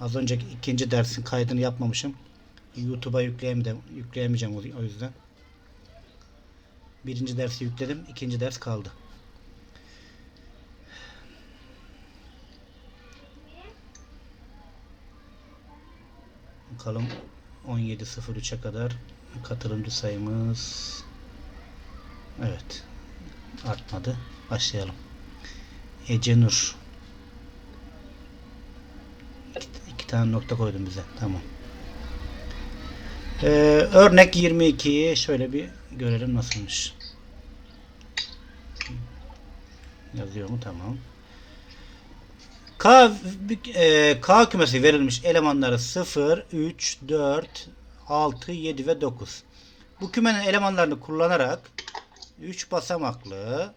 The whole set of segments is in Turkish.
Az önceki ikinci dersin kaydını yapmamışım. YouTube'a yükleyemeyeceğim, yükleyemeyeceğim o yüzden. Birinci dersi yükledim. ikinci ders kaldı. Bakalım 17.03'e kadar katılımcı sayımız evet artmadı. Başlayalım. Ece Nur İki, iki tane nokta koydum bize. Tamam. Ee, örnek 22'yi şöyle bir görelim nasılmış. Yazıyor mu? Tamam. K, e, K kümesi verilmiş elemanları 0, 3, 4, 6, 7 ve 9. Bu kümenin elemanlarını kullanarak 3 basamaklı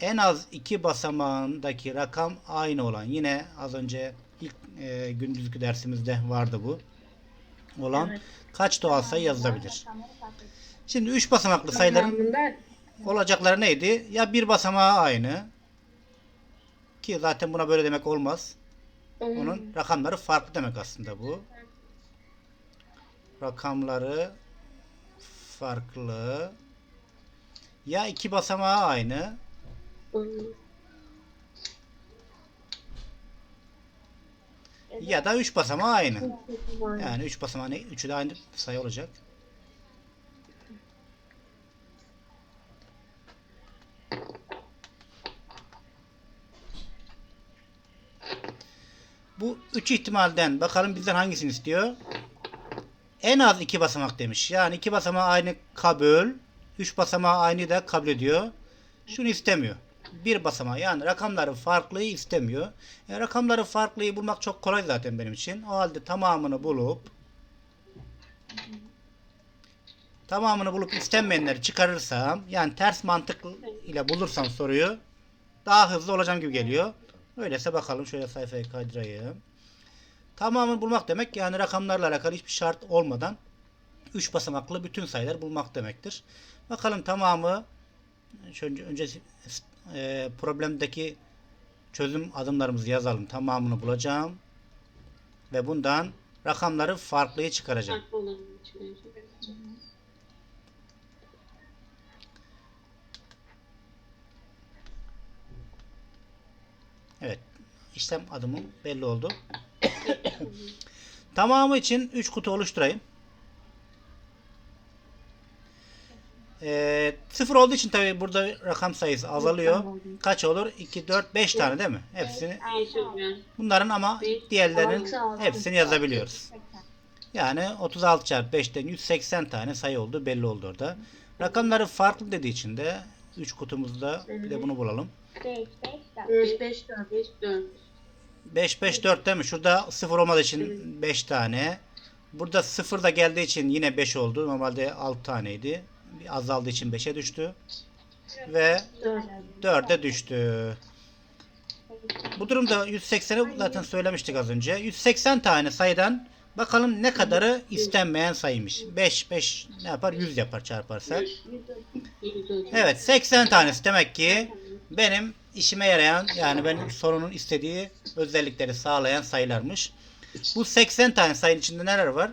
en az 2 basamağındaki rakam aynı olan yine az önce ilk e, gündüzkü dersimizde vardı bu olan Evet. kaç doğal sayı yazılabilir? Şimdi 3 basamaklı sayıların olacakları neydi? Ya bir basamağı aynı ki zaten buna böyle demek olmaz. Onun rakamları farklı demek aslında bu. Rakamları farklı. Ya iki basamağı aynı ya da üç basamağı aynı. Yani üç basamağı ne? Üçü de aynı sayı olacak. Bu üç ihtimalden bakalım bizden hangisini istiyor? En az iki basamak demiş. Yani iki basamağı aynı kabul. Üç basamağı aynı da kabul ediyor. Şunu istemiyor. Bir basamağı yani rakamları farklıyı istemiyor. E, rakamları farklıyı bulmak çok kolay zaten benim için. O halde tamamını bulup tamamını bulup istenmeyenleri çıkarırsam yani ters mantık ile bulursam soruyu daha hızlı olacağım gibi geliyor. Öyleyse bakalım şöyle sayfayı kaydırayım. Tamamını bulmak demek yani rakamlarla alakalı hiçbir şart olmadan 3 basamaklı bütün sayılar bulmak demektir. Bakalım tamamı şöyle önce e, problemdeki çözüm adımlarımızı yazalım. Tamamını bulacağım. Ve bundan rakamları farklıyı çıkaracağım. farklı olanı çıkaracak. Evet. İşlem adımı belli oldu. Tamamı için 3 kutu oluşturayım. Ee, sıfır olduğu için tabi burada rakam sayısı azalıyor. Kaç olur? 2, 4, 5 tane değil mi? Hepsini. Bunların ama diğerlerinin hepsini yazabiliyoruz. Yani 36 çarpı 5'ten 180 tane sayı oldu. Belli oldu orada. Rakamları farklı dediği için de 3 kutumuzda bir de bunu bulalım. 5 5 4 5 4 5 5 4 değil mi? Şurada 0 olmadığı için 5 tane. Burada 0 da geldiği için yine 5 oldu. Normalde 6 taneydi. Azaldığı için 5'e düştü. Ve 4 4'e düştü. Bu durumda 180'i zaten söylemiştik az önce. 180 tane sayıdan bakalım ne kadarı istenmeyen sayıymış. 5 5 ne yapar? 100 yapar çarparsak. Evet 80 tanesi demek ki benim işime yarayan yani benim sorunun istediği özellikleri sağlayan sayılarmış. Bu 80 tane sayının içinde neler var?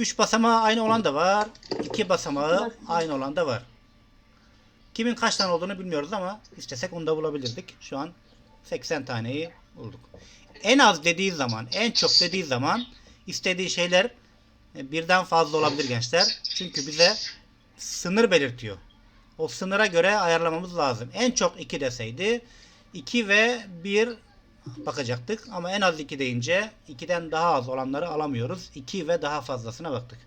3 basamağı aynı olan da var. 2 basamağı aynı olan da var. Kimin kaç tane olduğunu bilmiyoruz ama istesek onu da bulabilirdik. Şu an 80 taneyi bulduk. En az dediği zaman, en çok dediği zaman istediği şeyler e, birden fazla olabilir gençler. Çünkü bize sınır belirtiyor. O sınıra göre ayarlamamız lazım. En çok 2 deseydi 2 ve 1 bakacaktık. Ama en az 2 deyince 2'den daha az olanları alamıyoruz. 2 ve daha fazlasına baktık.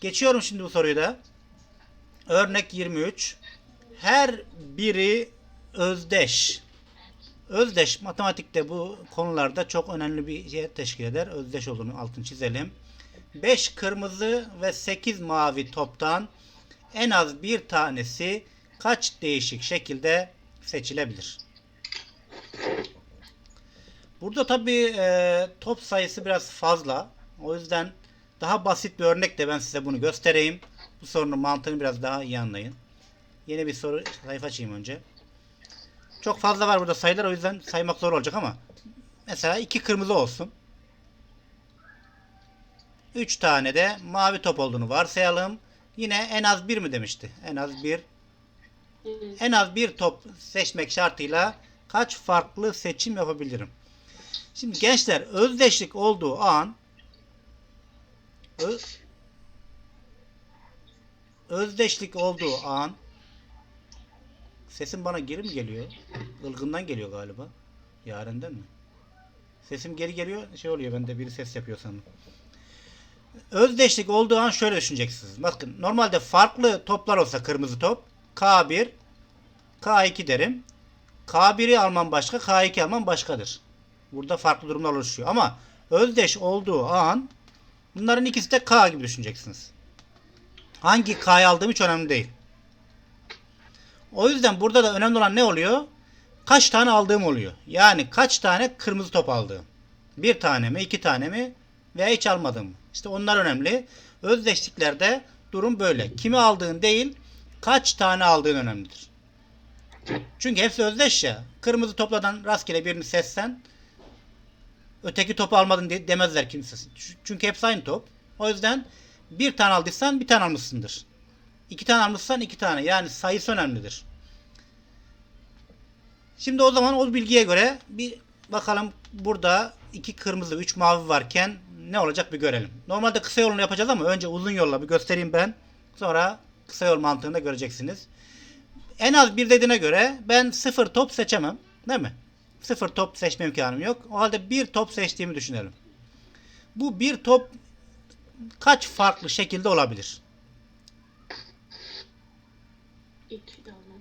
Geçiyorum şimdi bu soruyu da. Örnek 23. Her biri özdeş. Özdeş matematikte bu konularda çok önemli bir şey teşkil eder. Özdeş olduğunu altını çizelim. 5 kırmızı ve 8 mavi toptan en az bir tanesi kaç değişik şekilde seçilebilir? Burada tabii e, top sayısı biraz fazla. O yüzden daha basit bir örnekle ben size bunu göstereyim. Bu sorunun mantığını biraz daha iyi anlayın. Yeni bir soru sayfa açayım önce. Çok fazla var burada sayılar o yüzden saymak zor olacak ama mesela iki kırmızı olsun. 3 tane de mavi top olduğunu varsayalım. Yine en az bir mi demişti? En az bir. En az bir top seçmek şartıyla kaç farklı seçim yapabilirim? Şimdi gençler özdeşlik olduğu an ö- özdeşlik olduğu an sesim bana geri mi geliyor? Ilgından geliyor galiba. Yarenden mi? Sesim geri geliyor. Şey oluyor bende biri ses yapıyor sanırım. Özdeşlik olduğu an şöyle düşüneceksiniz. Bakın normalde farklı toplar olsa kırmızı top K1 K2 derim. K1'i almam başka, K2 almam başkadır. Burada farklı durumlar oluşuyor. Ama özdeş olduğu an bunların ikisi de K gibi düşüneceksiniz. Hangi K'yı aldığım hiç önemli değil. O yüzden burada da önemli olan ne oluyor? Kaç tane aldığım oluyor. Yani kaç tane kırmızı top aldığım. Bir tane mi, iki tane mi veya hiç almadım? İşte onlar önemli. Özdeşliklerde durum böyle. Kimi aldığın değil, kaç tane aldığın önemlidir. Çünkü hepsi özdeş ya. Kırmızı topladan rastgele birini seçsen öteki topu almadın de- demezler kimse. Çünkü hepsi aynı top. O yüzden bir tane aldıysan bir tane almışsındır. İki tane almışsan iki tane. Yani sayısı önemlidir. Şimdi o zaman o bilgiye göre bir bakalım burada iki kırmızı, üç mavi varken ne olacak bir görelim. Normalde kısa yolunu yapacağız ama önce uzun yolla bir göstereyim ben. Sonra kısa yol mantığını da göreceksiniz. En az bir dediğine göre ben sıfır top seçemem. Değil mi? Sıfır top seçme imkanım yok. O halde bir top seçtiğimi düşünelim. Bu bir top kaç farklı şekilde olabilir?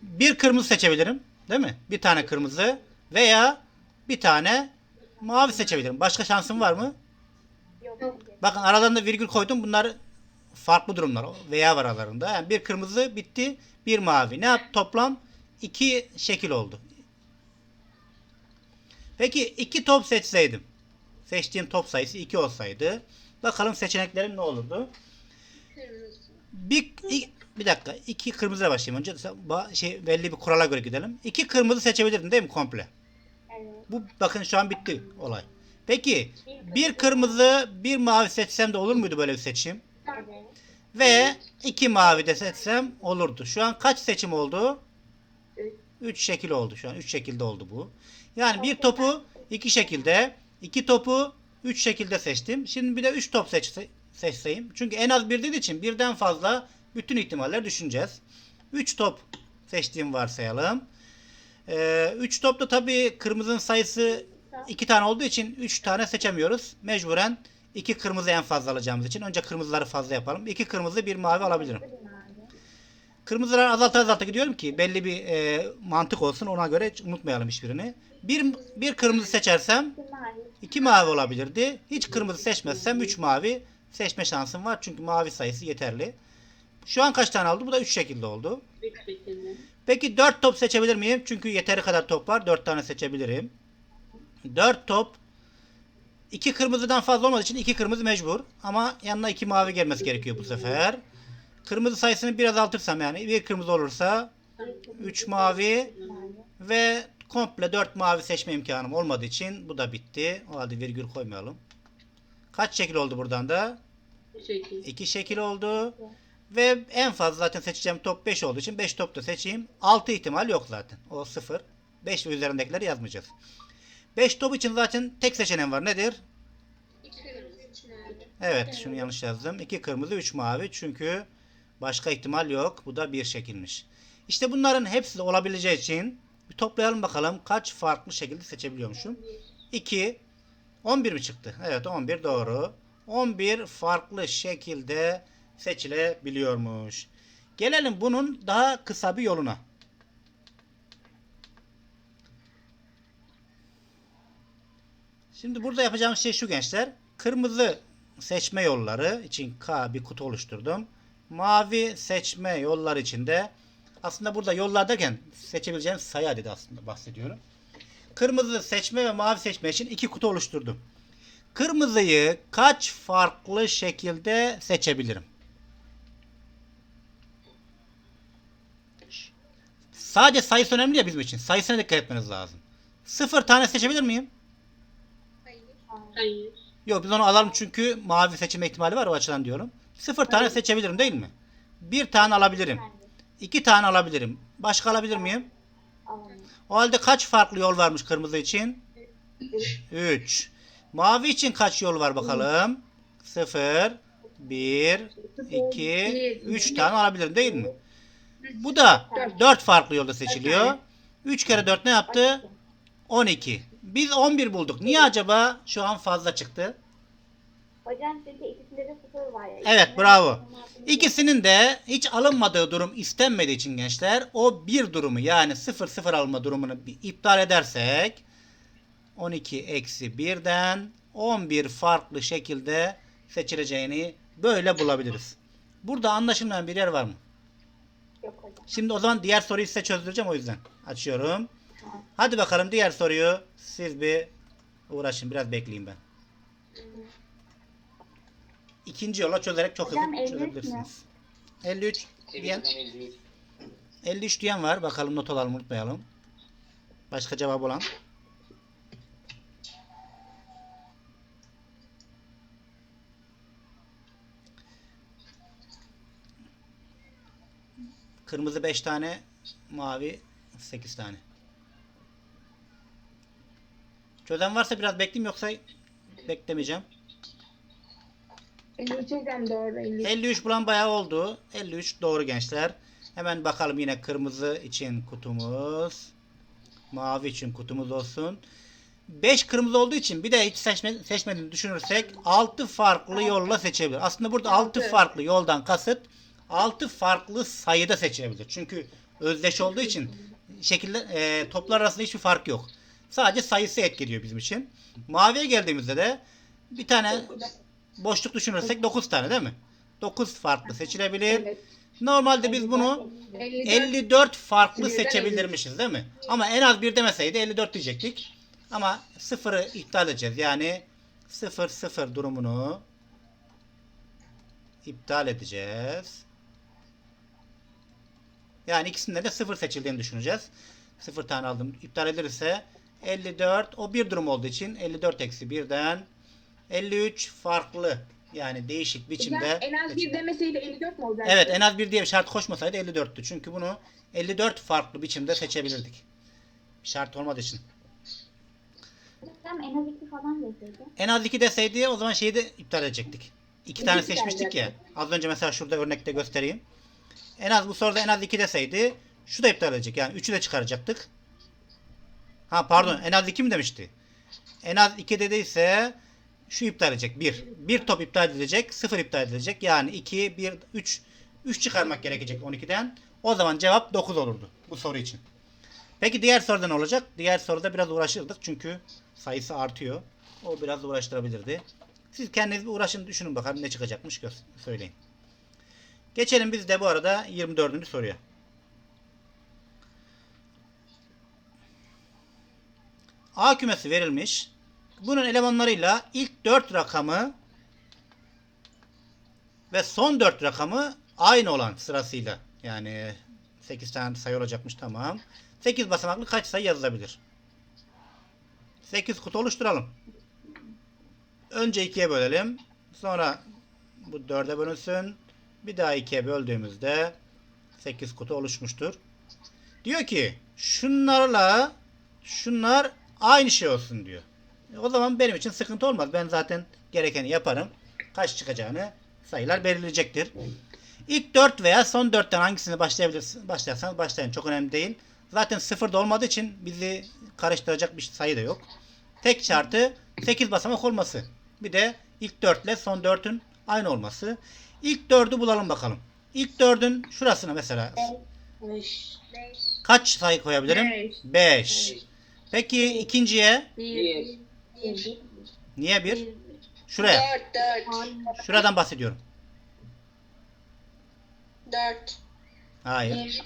Bir kırmızı seçebilirim. Değil mi? Bir tane kırmızı veya bir tane mavi seçebilirim. Başka şansım var mı? Bakın aralarında virgül koydum. Bunlar farklı durumlar. Veya var aralarında. Yani bir kırmızı bitti. Bir mavi. Ne yaptı? Toplam iki şekil oldu. Peki iki top seçseydim. Seçtiğim top sayısı iki olsaydı. Bakalım seçeneklerim ne olurdu? Bir, bir dakika. iki kırmızıya başlayayım. Önce şey, belli bir kurala göre gidelim. İki kırmızı seçebilirdim değil mi komple? Bu bakın şu an bitti olay. Peki bir kırmızı bir mavi seçsem de olur muydu böyle bir seçim? Ve iki mavi de seçsem olurdu. Şu an kaç seçim oldu? Üç. Şekil oldu şu an. Üç şekilde oldu bu. Yani bir topu iki şekilde, iki topu üç şekilde seçtim. Şimdi bir de üç top seç, seçseyim. Çünkü en az bir dediği için birden fazla bütün ihtimaller düşüneceğiz. Üç top seçtiğim varsayalım. Ee, üç topta tabii kırmızının sayısı iki tane olduğu için üç tane seçemiyoruz. Mecburen iki kırmızı en fazla alacağımız için önce kırmızıları fazla yapalım. İki kırmızı bir mavi alabilirim. Kırmızıları azalta azalta gidiyorum ki belli bir e, mantık olsun ona göre hiç unutmayalım hiçbirini. Bir, bir kırmızı seçersem iki mavi olabilirdi. Hiç kırmızı seçmezsem üç mavi seçme şansım var. Çünkü mavi sayısı yeterli. Şu an kaç tane oldu? Bu da üç şekilde oldu. Üç şekilde. Peki 4 top seçebilir miyim? Çünkü yeteri kadar top var. 4 tane seçebilirim. 4 top 2 kırmızıdan fazla olmadığı için 2 kırmızı mecbur. Ama yanına 2 mavi gelmesi gerekiyor bu sefer. Kırmızı sayısını biraz azaltırsam yani bir kırmızı olursa 3 mavi ve komple 4 mavi seçme imkanım olmadığı için bu da bitti. O halde virgül koymayalım. Kaç şekil oldu buradan da? Bir şekil. 2 şekil oldu. Ve en fazla zaten seçeceğim top 5 olduğu için 5 top da seçeyim. 6 ihtimal yok zaten. O 0. 5 ve üzerindekileri yazmayacağız. 5 top için zaten tek seçeneğim var. Nedir? Evet şunu yanlış yazdım. 2 kırmızı 3 mavi. Çünkü başka ihtimal yok. Bu da bir şekilmiş. İşte bunların hepsi olabileceği için bir toplayalım bakalım kaç farklı şekilde seçebiliyormuşum. 2 11 mi çıktı? Evet 11 doğru. 11 farklı şekilde seçilebiliyormuş. Gelelim bunun daha kısa bir yoluna. Şimdi burada yapacağım şey şu gençler. Kırmızı seçme yolları için K bir kutu oluşturdum. Mavi seçme yolları için de aslında burada yollar derken seçebileceğim sayı adedi aslında bahsediyorum. Kırmızı seçme ve mavi seçme için iki kutu oluşturdum. Kırmızıyı kaç farklı şekilde seçebilirim? Sadece sayısı önemli ya bizim için. Sayısına dikkat etmeniz lazım. Sıfır tane seçebilir miyim? Hayır. Yok biz onu alalım çünkü mavi seçim ihtimali var o açıdan diyorum. Sıfır tane seçebilirim değil mi? Bir tane alabilirim. İki tane alabilirim. Başka alabilir miyim? O halde kaç farklı yol varmış kırmızı için? 3. Mavi için kaç yol var bakalım? 0, 1, 2, 3 tane alabilirim değil mi? Bu da 4 farklı yolda seçiliyor. 3 kere 4 ne yaptı? 12. Biz 11 bulduk. Niye acaba şu an fazla çıktı? Hocam çünkü ikisinde de sıfır var. ya. Evet, bravo. sıfır. İkisinin de hiç alınmadığı durum istenmediği için gençler o bir durumu yani 0 0 alma durumunu iptal edersek 12 eksi 1'den 11 farklı şekilde seçileceğini böyle bulabiliriz. Burada anlaşılmayan bir yer var mı? Yok hocam. Şimdi o zaman diğer soruyu size çözdüreceğim o yüzden. Açıyorum. Hadi bakalım diğer soruyu siz bir uğraşın. Biraz bekleyeyim ben. İkinci yola çözerek çok Hocam, hızlı 53 mü? çözebilirsiniz. 53 diyen, Temizden 53. 53 diyen var. Bakalım not alalım unutmayalım. Başka cevap olan. Kırmızı 5 tane, mavi 8 tane. Çözen varsa biraz bekleyeyim yoksa beklemeyeceğim. 53 hocam doğru 53. 53 bulan bayağı oldu. 53 doğru gençler. Hemen bakalım yine kırmızı için kutumuz. Mavi için kutumuz olsun. 5 kırmızı olduğu için bir de hiç seçme, seçmediğini düşünürsek 6 farklı yolla seçebilir. Aslında burada 6 Altı. farklı yoldan kasıt 6 farklı sayıda seçebilir. Çünkü özdeş olduğu için şekilde e, toplar arasında hiçbir fark yok. Sadece sayısı etkiliyor bizim için. Maviye geldiğimizde de bir tane boşluk düşünürsek 9 tane değil mi? 9 farklı seçilebilir. Evet. Normalde biz bunu 54. 54 farklı seçebilirmişiz değil mi? Ama en az bir demeseydi 54 diyecektik. Ama sıfırı iptal edeceğiz. Yani 0 0 durumunu iptal edeceğiz. Yani ikisinde de 0 seçildiğini düşüneceğiz. 0 tane aldım. İptal edilirse 54 o bir durum olduğu için 54 eksi 1'den 53 farklı yani değişik biçimde Hocam en az bir demeseydi 54 mi olacaktı? Evet en az bir diye bir şart koşmasaydı 54'tü. Çünkü bunu 54 farklı biçimde seçebilirdik. Şart olmadığı için. Hocam en az iki falan deseydi. En az 2 deseydi o zaman şeyi de iptal edecektik. 2 İki tane seçmiştik ya. Az önce mesela şurada örnekte göstereyim. En az bu soruda en az 2 deseydi şu da iptal edecek. Yani 3'ü de çıkaracaktık. Ha pardon en az 2 mi demişti? En az 2 dediyse şu iptal edecek. 1. 1 top iptal edilecek. 0 iptal edilecek. Yani 2, 1, 3. 3 çıkarmak gerekecek 12'den. O zaman cevap 9 olurdu bu soru için. Peki diğer soruda ne olacak? Diğer soruda biraz uğraşırdık çünkü sayısı artıyor. O biraz uğraştırabilirdi. Siz kendiniz bir uğraşın düşünün bakalım ne çıkacakmış söyleyin. Geçelim biz de bu arada 24. soruya. A kümesi verilmiş. Bunun elemanlarıyla ilk 4 rakamı ve son 4 rakamı aynı olan sırasıyla. Yani 8 tane sayı olacakmış tamam. 8 basamaklı kaç sayı yazılabilir? 8 kutu oluşturalım. Önce 2'ye bölelim. Sonra bu 4'e bölünsün. Bir daha 2'ye böldüğümüzde 8 kutu oluşmuştur. Diyor ki şunlarla şunlar aynı şey olsun diyor. E, O zaman benim için sıkıntı olmaz. Ben zaten gerekeni yaparım. Kaç çıkacağını sayılar belirleyecektir. İlk 4 veya son 4'ten hangisini başlayabilirsiniz? Başlarsanız başlayın. Çok önemli değil. Zaten sıfır da olmadığı için bizi karıştıracak bir sayı da yok. Tek şartı 8 basamak olması. Bir de ilk 4 ile son 4'ün aynı olması. İlk 4'ü bulalım bakalım. İlk 4'ün şurasına mesela 5. kaç sayı koyabilirim? Beş. 5. Peki ikinciye 1. 1. niye 1? Şuraya. 4. Şuradan bahsediyorum. 4. Hayır.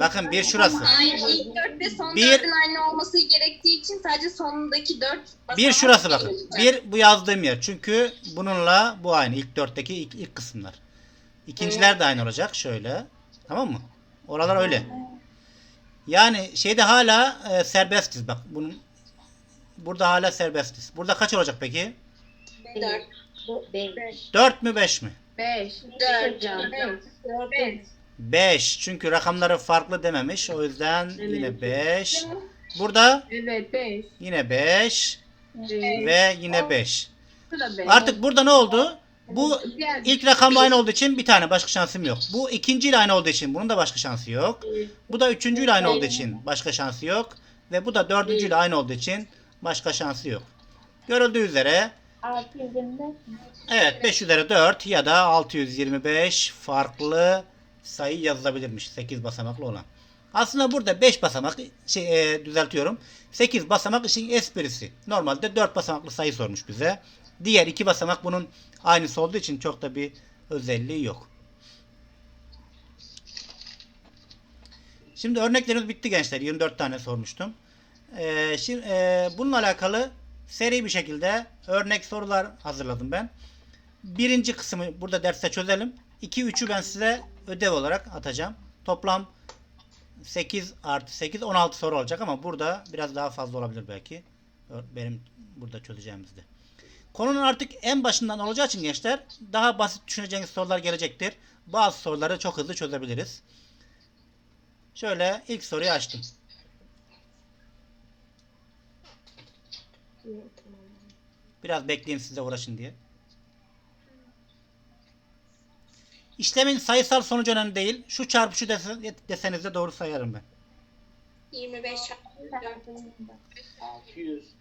Bakın bir şurası. Hayır ilk dört ve son Bir- dördün aynı olması gerektiği için sadece sonundaki dört Bir şurası bakın. Bir bu yazdığım yer. Çünkü bununla bu aynı. İlk dörtteki ilk, ilk kısımlar. İkinciler de aynı olacak. Şöyle. Tamam mı? Oralar öyle. Yani şeyde hala e, serbestiz bak. Bunun Burada hala serbestiz. Burada kaç olacak peki? 4. 5. 4 mü 5 mi? 5. 4. 5. 5. Çünkü rakamları farklı dememiş. O yüzden yine 5. Burada Evet 5. yine 5 ve yine 5. Bu da 5. Artık burada ne oldu? Bu ilk rakamla aynı olduğu için bir tane başka şansım yok. Bu ikinciyle aynı olduğu için bunun da başka şansı yok. Bu da üçüncüyle aynı olduğu için başka şansı yok. Ve bu da dördüncüyle aynı olduğu için başka şansı yok. Görüldüğü üzere 625 mi? evet 5 üzeri 4 ya da 625 farklı sayı yazılabilirmiş 8 basamaklı olan. Aslında burada 5 basamak şey, e, düzeltiyorum. 8 basamak işin esprisi. Normalde 4 basamaklı sayı sormuş bize. Diğer 2 basamak bunun aynısı olduğu için çok da bir özelliği yok. Şimdi örneklerimiz bitti gençler. 24 tane sormuştum. Ee, şimdi e, bununla alakalı seri bir şekilde örnek sorular hazırladım ben. Birinci kısmı burada derste çözelim. 2 3'ü ben size ödev olarak atacağım. Toplam 8 artı 8 16 soru olacak ama burada biraz daha fazla olabilir belki. Benim burada çözeceğimizde. Konunun artık en başından olacağı için gençler daha basit düşüneceğiniz sorular gelecektir. Bazı soruları çok hızlı çözebiliriz. Şöyle ilk soruyu açtım. Biraz bekleyin size uğraşın diye. İşlemin sayısal sonucu önemli değil. Şu çarpı şu dese- deseniz de doğru sayarım ben. 25 çarpı 600.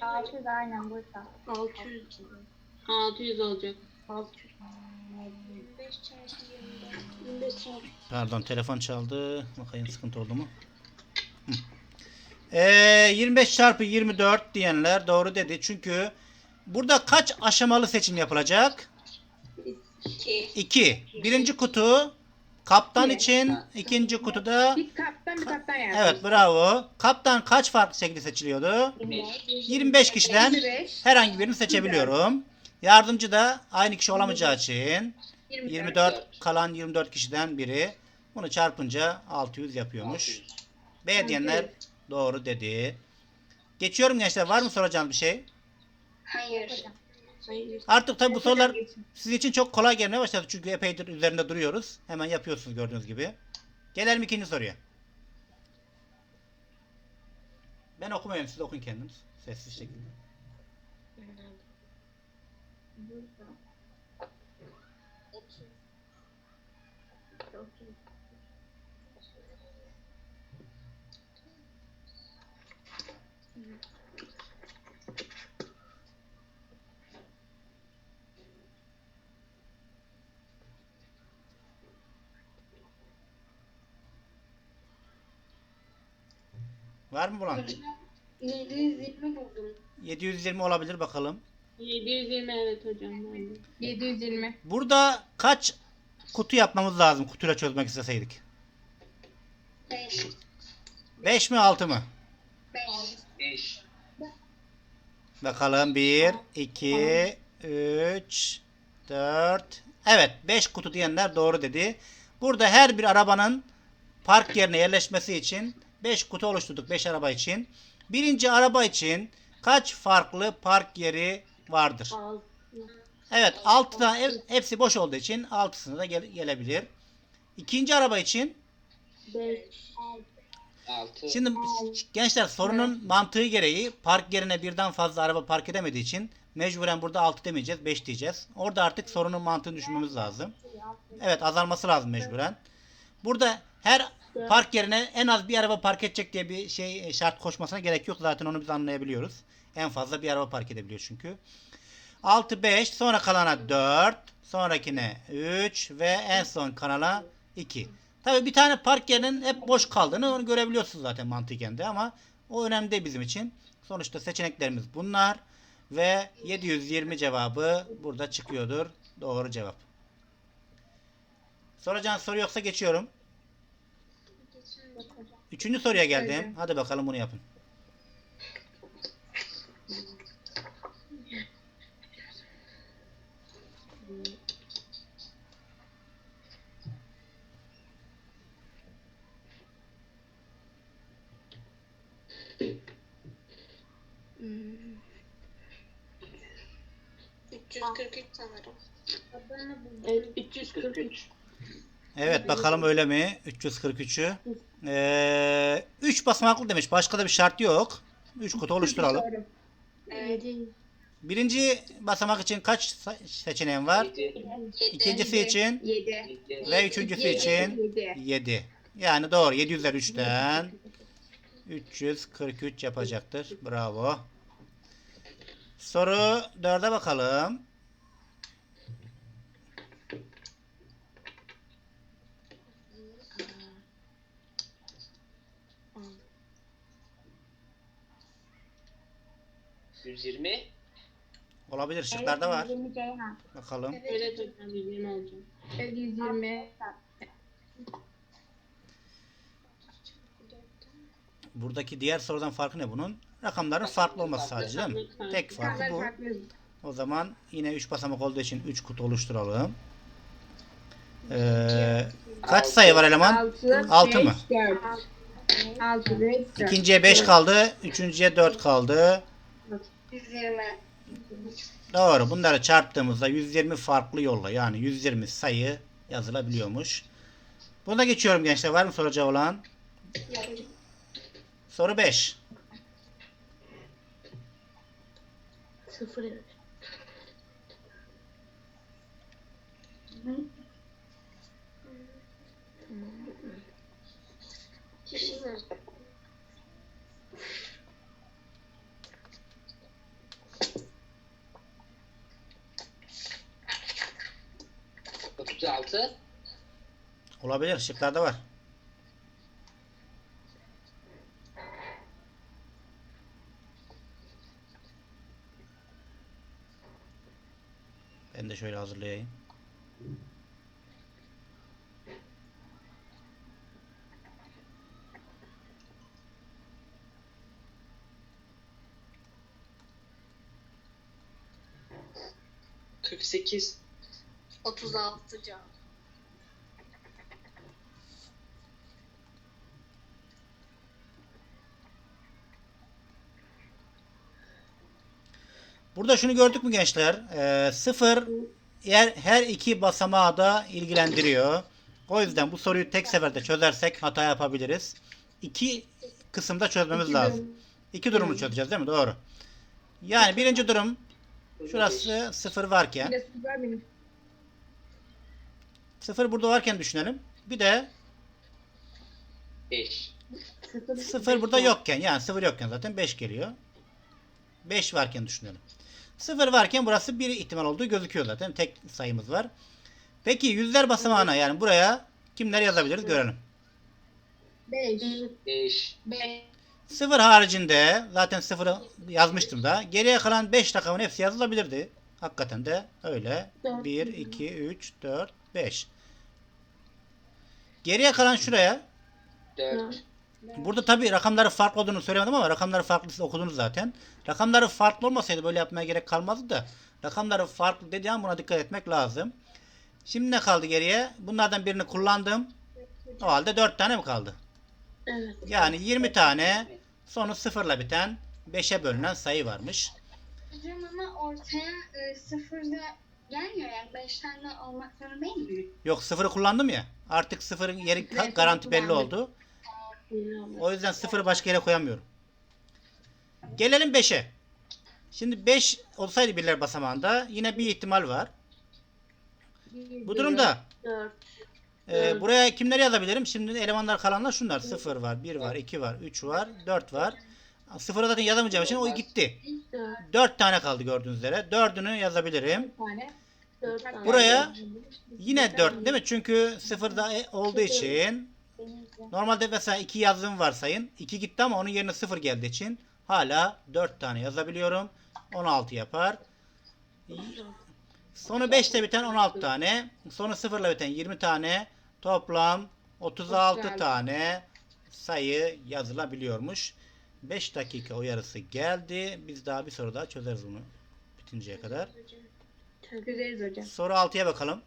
600 aynen burada. 600. 600 olacak. 600. 25 çarpı 24. 25 çarpı Pardon telefon çaldı. Bakayım sıkıntı oldu mu? Hı. Ee, 25 çarpı 24 diyenler doğru dedi. Çünkü burada kaç aşamalı seçim yapılacak? 2. 2. Birinci kutu kaptan için, ikinci kutuda bir kaptan bir kaptan yani. evet bravo. Kaptan kaç farklı şekilde seçiliyordu? 25 kişiden 25. herhangi birini seçebiliyorum. Yardımcı da aynı kişi olamayacağı için 24 kalan 24 kişiden biri. Bunu çarpınca 600 yapıyormuş. 600. B diyenler doğru dedi. Geçiyorum gençler. Var mı soracağınız bir şey? Hayır. Artık tabi bu sorular sizin için çok kolay gelmeye başladı. Çünkü epeydir üzerinde duruyoruz. Hemen yapıyorsunuz gördüğünüz gibi. Gelelim ikinci soruya. Ben okumuyorum. Siz okuyun kendiniz. Sessiz şekilde. Var mı bulan? 720 buldum. 720 olabilir bakalım. 720 evet hocam. ben de. 720. Burada kaç kutu yapmamız lazım kutuyla çözmek isteseydik? 5. 5 mi 6 mı? 5. 5. Bakalım 1, 2, 3, 4. Evet 5 kutu diyenler doğru dedi. Burada her bir arabanın park yerine yerleşmesi için 5 kutu oluşturduk 5 araba için. Birinci araba için kaç farklı park yeri vardır? Evet 6 tane hepsi boş olduğu için 6'sına da gel- gelebilir. İkinci araba için 5. 6. Şimdi gençler sorunun mantığı gereği park yerine birden fazla araba park edemediği için mecburen burada 6 demeyeceğiz 5 diyeceğiz. Orada artık sorunun mantığını düşünmemiz lazım. Evet azalması lazım mecburen. Burada her park yerine en az bir araba park edecek diye bir şey e, şart koşmasına gerek yok. Zaten onu biz anlayabiliyoruz. En fazla bir araba park edebiliyor çünkü. 6 5 sonra kalana 4 sonrakine 3 ve en son kanala 2. Tabii bir tane park yerinin hep boş kaldığını onu görebiliyorsunuz zaten mantıken de ama o önemli değil bizim için. Sonuçta seçeneklerimiz bunlar ve 720 cevabı burada çıkıyordur. Doğru cevap. Soracağınız soru yoksa geçiyorum. Üçüncü soruya geldim. Öyle. Hadi bakalım bunu yapın. Hmm. 343 sanırım. Evet, 343. Evet bakalım öyle mi? 343'ü. Ee, 3 basamaklı demiş. Başka da bir şart yok. 3 kutu oluşturalım. Evet. Birinci basamak için kaç seçeneğin var? 7. İkincisi için 7. ve üçüncüsü için 7. 7. Yani doğru. 7 üzeri 3'ten 343 yapacaktır. Bravo. Soru 4'e bakalım. Yüz yirmi. Olabilir. Şıklarda var. 120 Ceyhan. Bakalım. Evet hocam 120 olacak. 120. Buradaki diğer sorudan farkı ne bunun? Rakamların farklı olması sadece değil mi? Tek farkı bu. O zaman yine 3 basamak olduğu için 3 kutu oluşturalım. Ee, kaç sayı var eleman? 6, Altı mı? 4. 6, 5, 4. İkinciye 5 kaldı. Üçüncüye 4 kaldı. 120. Doğru. Bunları çarptığımızda 120 farklı yolla yani 120 sayı yazılabiliyormuş. Buna geçiyorum gençler. Var mı soracağı olan? Soru 5. Sıfır evet. Otuz altı. Olabilir. Şıklarda var. Ben de şöyle hazırlayayım. Kırk sekiz. 36 can. Burada şunu gördük mü gençler? Ee, sıfır yer, her iki basamağı da ilgilendiriyor. O yüzden bu soruyu tek seferde çözersek hata yapabiliriz. İki kısımda çözmemiz İki lazım. durum. İki durumu çözeceğiz değil mi? Doğru. Yani birinci durum şurası sıfır varken. Sıfır burada varken düşünelim. Bir de Beş. Sıfır. sıfır burada yokken yani sıfır yokken zaten 5 geliyor. 5 varken düşünelim. Sıfır varken burası bir ihtimal olduğu gözüküyor zaten. Tek sayımız var. Peki yüzler basamağına yani buraya kimler yazabiliriz görelim. 5. Beş. 5. Sıfır haricinde zaten sıfırı yazmıştım da. Geriye kalan 5 rakamın hepsi yazılabilirdi. Hakikaten de öyle. 1, 2, 3, 4, 5. Geriye kalan şuraya. Dört. Burada tabii rakamları farklı olduğunu söylemedim ama rakamları farklı siz okudunuz zaten. Rakamları farklı olmasaydı böyle yapmaya gerek kalmazdı da. Rakamları farklı dediği an buna dikkat etmek lazım. Şimdi ne kaldı geriye? Bunlardan birini kullandım. O halde 4 tane mi kaldı? Evet. Yani 20 tane sonu sıfırla biten 5'e bölünen sayı varmış. Hocam ama ortaya e, sıfırda gelmiyor yani 5 tane olmak zorunda değil mi? Yok sıfırı kullandım ya. Artık sıfırın yeri ka- garanti belli oldu. O yüzden sıfırı başka yere koyamıyorum. Gelelim 5'e. Şimdi 5 olsaydı birler basamağında yine bir ihtimal var. Bu durumda e, buraya kimleri yazabilirim? Şimdi elemanlar kalanlar şunlar. 0 var, 1 var, 2 var, 3 var, 4 var. Sıfıra zaten yazamayacağım için o gitti. Dört. 4 tane kaldı gördüğünüz üzere. 4'ünü yazabilirim. Buraya yine 4 değil mi? Çünkü sıfırda e- olduğu için. Normalde mesela 2 yazdığım varsayın. 2 gitti ama onun yerine 0 geldiği için hala 4 tane yazabiliyorum. 16 yapar. Sonu 5 ile biten 16 tane. Sonu 0 ile biten 20 tane. Toplam 36 36. tane sayı yazılabiliyormuş. 5 dakika uyarısı geldi. Biz daha bir soru daha çözeriz bunu bitinceye kadar. Güzeliz hocam. Soru 6'ya bakalım.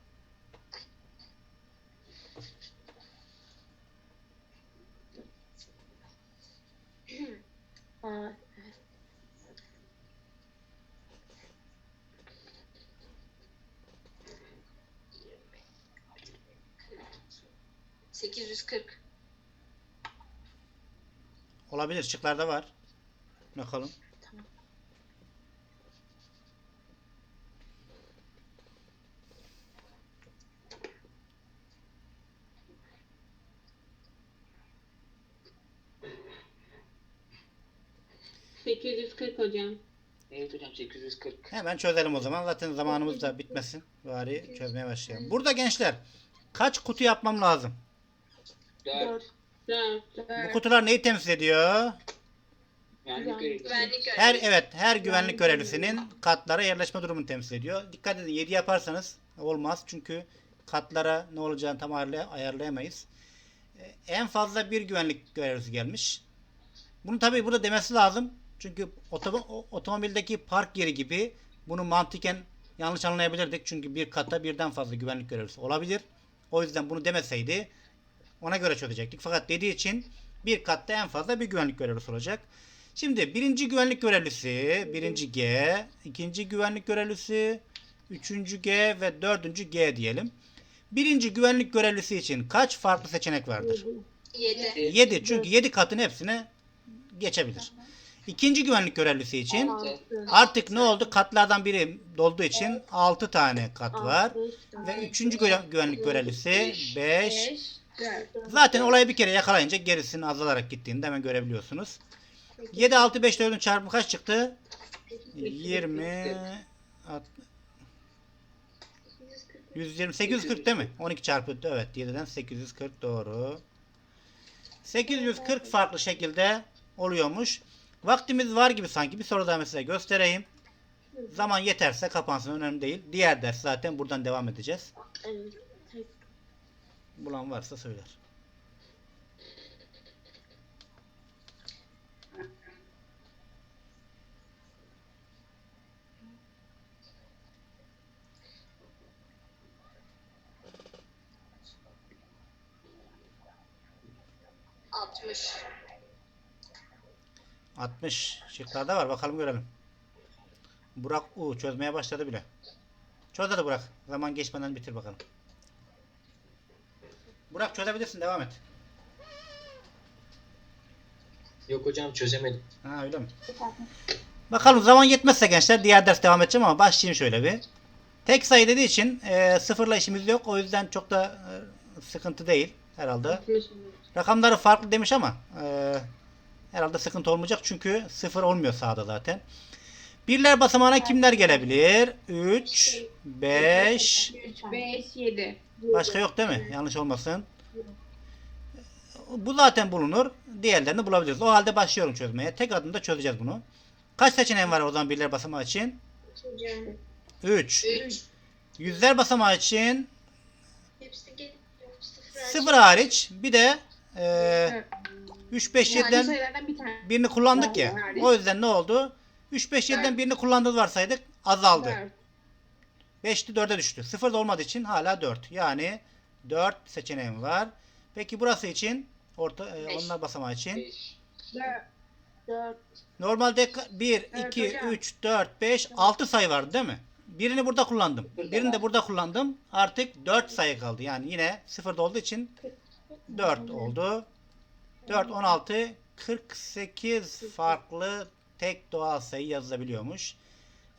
Sekiz yüz kırk. Olabilir. Şıklarda var. Bakalım. Hocam. Evet hocam 840. Hemen çözelim o zaman. Zaten zamanımız da bitmesin. Bari çözmeye başlayalım. Burada gençler kaç kutu yapmam lazım? 4. Dört. Bu kutular neyi temsil ediyor? Güvenlik görevlisi. Her evet her güvenlik görevlisinin katlara yerleşme durumunu temsil ediyor. Dikkat edin 7 yaparsanız olmaz çünkü katlara ne olacağını tam ayarlay- ayarlayamayız. Ee, En fazla bir güvenlik görevlisi gelmiş. Bunu tabii burada demesi lazım. Çünkü otomo- o- otomobildeki park yeri gibi bunu mantıken yanlış anlayabilirdik. Çünkü bir katta birden fazla güvenlik görevlisi olabilir. O yüzden bunu demeseydi ona göre çözecektik. Fakat dediği için bir katta en fazla bir güvenlik görevlisi olacak. Şimdi birinci güvenlik görevlisi, birinci G, ikinci güvenlik görevlisi, üçüncü G ve dördüncü G diyelim. Birinci güvenlik görevlisi için kaç farklı seçenek vardır? 7. 7 çünkü 7 katın hepsine geçebilir. İkinci güvenlik görevlisi için Altı. artık ne oldu? Katlardan biri dolduğu için 6 tane kat var. Ve üçüncü güven- güvenlik görevlisi 5. 5, 4. Zaten olayı bir kere yakalayınca gerisinin azalarak gittiğini de hemen görebiliyorsunuz. 7, 6, 5, 4'ün çarpımı kaç çıktı? 20 alt- 120 840 değil mi? 12 çarpı evet 7'den 840 doğru. 840 farklı şekilde oluyormuş. Vaktimiz var gibi sanki. Bir soru daha mesela göstereyim. Zaman yeterse kapansın önemli değil. Diğer ders zaten buradan devam edeceğiz. Evet. Bulan varsa söyler. Altmış. 60 şıklarda var. Bakalım görelim. Burak U çözmeye başladı bile. Çöz hadi Burak. Zaman geçmeden bitir bakalım. Burak çözebilirsin. Devam et. Yok hocam çözemedim. Ha öyle mi? Bakalım zaman yetmezse gençler diğer ders devam edeceğim ama başlayayım şöyle bir. Tek sayı dediği için e, sıfırla işimiz yok. O yüzden çok da e, sıkıntı değil herhalde. Rakamları farklı demiş ama e, herhalde sıkıntı olmayacak çünkü sıfır olmuyor sağda zaten. Birler basamağına kimler gelebilir? 3, 5, 5, 7. başka yok değil mi? Yanlış olmasın. Bu zaten bulunur. Diğerlerini bulabiliriz. O halde başlıyorum çözmeye. Tek adımda çözeceğiz bunu. Kaç seçeneğim var o zaman birler basamağı için? 3. 3. Yüzler basamağı için sıfır hariç bir de e, 3, 5, Yani 7'den sayılardan bir tane. birini kullandık ya. Hariç. O yüzden ne oldu? 3, 5, 7'den birini kullandığını varsaydık azaldı. 4. 5'ti 4'e düştü. 0 da olmadığı için hala 4. Yani 4 seçeneğim var. Peki burası için orta e, onlar basamağı için 5. 4. Dört. normalde 1 Evet 2 hocam. 3 4 5 6 sayı vardı değil mi? Birini burada kullandım. Birini de burada kullandım. Artık 4 sayı kaldı. Yani yine 0'da olduğu için 4 oldu. 4 16 48 farklı tek doğal sayı yazılabiliyormuş.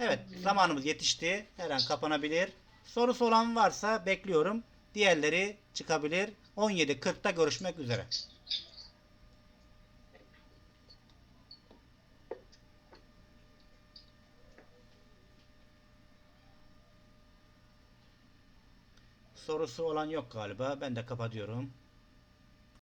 Evet, zamanımız yetişti. Her an kapanabilir. Sorusu olan varsa bekliyorum. Diğerleri çıkabilir. 17.40'da görüşmek üzere. Sorusu olan yok galiba. Ben de kapatıyorum.